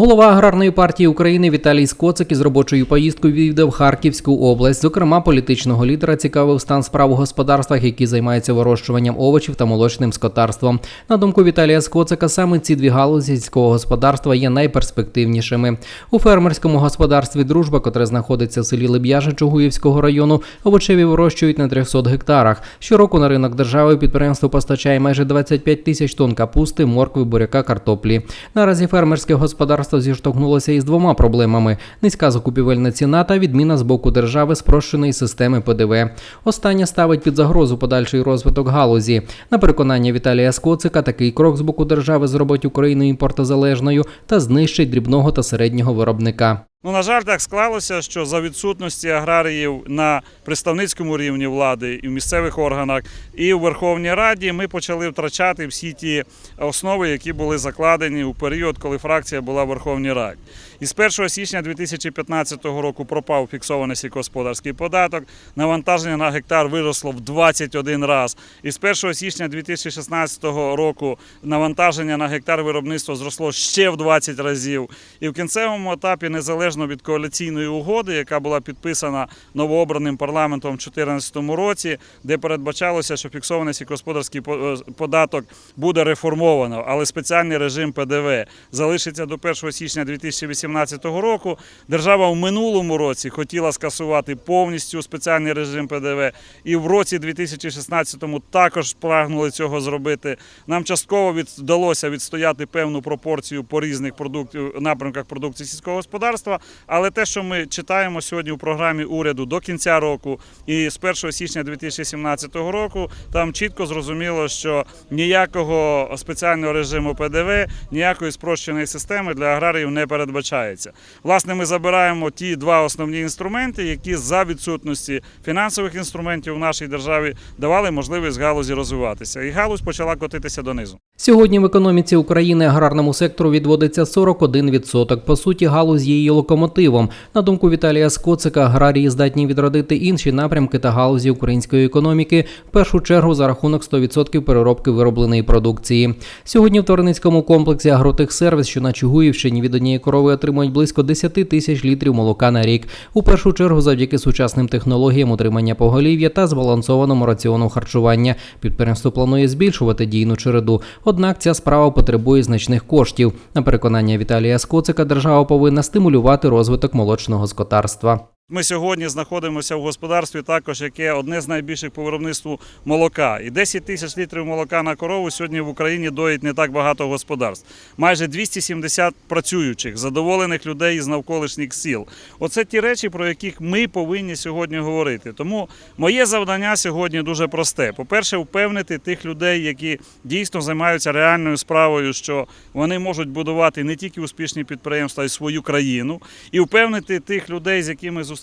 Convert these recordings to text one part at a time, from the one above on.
Голова аграрної партії України Віталій Скоцик із робочою поїздкою відвідав Харківську область. Зокрема, політичного лідера цікавив стан справ у господарствах, які займаються вирощуванням овочів та молочним скотарством. На думку Віталія Скоцика, саме ці дві галузі сільського господарства є найперспективнішими. У фермерському господарстві Дружба, котре знаходиться в селі Леб'яжа Чугуївського району, овочеві вирощують на 300 гектарах. Щороку на ринок держави підприємство постачає майже 25 тисяч тонн капусти, моркви, буряка, картоплі. Наразі фермерське господарство зіштовхнулося із двома проблемами: низька закупівельна ціна та відміна з боку держави спрощеної системи ПДВ. Остання ставить під загрозу подальший розвиток галузі. На переконання Віталія Скоцика, такий крок з боку держави зробить Україну імпортозалежною та знищить дрібного та середнього виробника. Ну, на жаль, так склалося, що за відсутності аграріїв на представницькому рівні влади і в місцевих органах, і в Верховній Раді ми почали втрачати всі ті основи, які були закладені у період, коли фракція була в Верховній Раді. І з 1 січня 2015 року пропав фіксований сільськогосподарський податок, навантаження на гектар виросло в 21 раз. І з 1 січня 2016 року навантаження на гектар виробництва зросло ще в 20 разів. І в кінцевому етапі, незалежно від коаліційної угоди, яка була підписана новообраним парламентом у 2014 році, де передбачалося, що фіксований сільськогосподарський е, податок буде реформовано, але спеціальний режим ПДВ залишиться до 1 січня 2018 року. Держава в минулому році хотіла скасувати повністю спеціальний режим ПДВ, і в році 2016 також прагнули цього зробити. Нам частково вдалося відстояти певну пропорцію по різних продуктів напрямках продукції сільського господарства. Але те, що ми читаємо сьогодні у програмі уряду до кінця року і з 1 січня 2017 року, там чітко зрозуміло, що ніякого спеціального режиму ПДВ, ніякої спрощеної системи для аграріїв не передбачається. Власне, ми забираємо ті два основні інструменти, які за відсутності фінансових інструментів в нашій державі давали можливість галузі розвиватися. І галузь почала котитися донизу. Сьогодні в економіці України аграрному сектору відводиться 41%. По суті, галузь її локомотивом. На думку Віталія Скоцика, аграрії здатні відродити інші напрямки та галузі української економіки, в першу чергу за рахунок 100% переробки виробленої продукції. Сьогодні в Торницькому комплексі Агротехсервіс, що на Чугуївщині від однієї корови отримують близько 10 тисяч літрів молока на рік. У першу чергу завдяки сучасним технологіям утримання поголів'я та збалансованому раціону харчування. Підприємство планує збільшувати дійну череду. Однак ця справа потребує значних коштів. На переконання Віталія Скоцика, держава повинна стимулювати розвиток молочного скотарства. Ми сьогодні знаходимося в господарстві, також яке одне з найбільших по виробництву молока. І 10 тисяч літрів молока на корову сьогодні в Україні доїть не так багато господарств. Майже 270 працюючих, задоволених людей із навколишніх сіл. Оце ті речі, про яких ми повинні сьогодні говорити. Тому моє завдання сьогодні дуже просте. По-перше, впевнити тих людей, які дійсно займаються реальною справою, що вони можуть будувати не тільки успішні підприємства, а й свою країну, і впевнити тих людей, з якими зустрічаємося,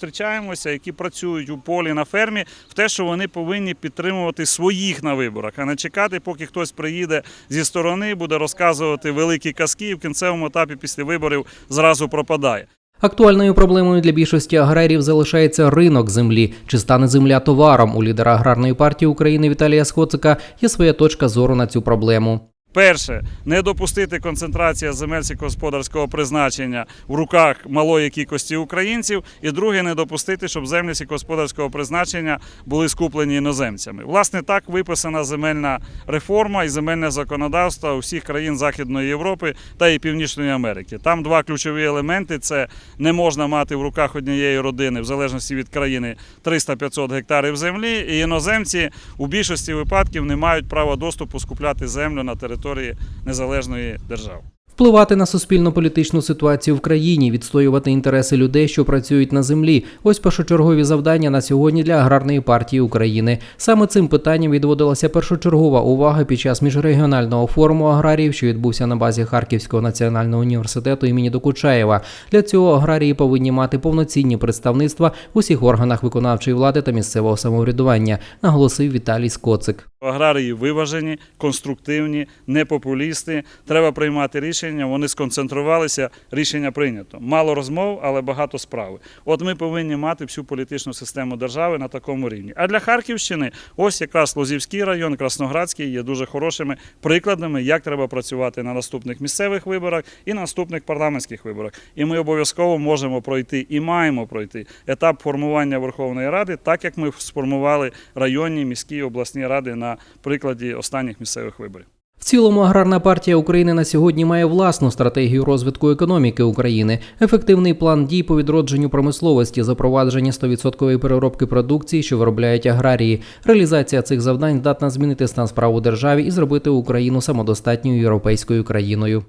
які працюють у полі на фермі, в те, що вони повинні підтримувати своїх на виборах, а не чекати, поки хтось приїде зі сторони, буде розказувати великі казки, і в кінцевому етапі після виборів зразу пропадає. Актуальною проблемою для більшості аграріїв залишається ринок землі. Чи стане земля товаром? У лідера аграрної партії України Віталія Скоцика є своя точка зору на цю проблему. Перше, не допустити концентрація земель сільськогосподарського призначення в руках малої кількості українців. І друге, не допустити, щоб землі сільськогосподарського призначення були скуплені іноземцями. Власне, так виписана земельна реформа і земельне законодавство усіх країн Західної Європи та і Північної Америки. Там два ключові елементи: це не можна мати в руках однієї родини, в залежності від країни, 300-500 гектарів землі. І іноземці у більшості випадків не мають права доступу скупляти землю на території незалежної держави. Впливати на суспільно-політичну ситуацію в країні, відстоювати інтереси людей, що працюють на землі. Ось першочергові завдання на сьогодні для аграрної партії України. Саме цим питанням відводилася першочергова увага під час міжрегіонального форуму аграріїв, що відбувся на базі Харківського національного університету імені Докучаєва. Для цього аграрії повинні мати повноцінні представництва в усіх органах виконавчої влади та місцевого самоврядування, наголосив Віталій Скоцик. Аграрії виважені, конструктивні, не популісти. Треба приймати рішення. Вони сконцентрувалися. Рішення прийнято. Мало розмов, але багато справи. От ми повинні мати всю політичну систему держави на такому рівні. А для Харківщини, ось якраз Лозівський район, Красноградський є дуже хорошими прикладами, як треба працювати на наступних місцевих виборах і на наступних парламентських виборах. І ми обов'язково можемо пройти і маємо пройти етап формування Верховної Ради, так як ми сформували районні, міські, обласні ради на прикладі останніх місцевих виборів. В цілому аграрна партія України на сьогодні має власну стратегію розвитку економіки України, ефективний план дій по відродженню промисловості, запровадження 100% переробки продукції, що виробляють аграрії. Реалізація цих завдань здатна змінити стан справ у державі і зробити Україну самодостатньою європейською країною.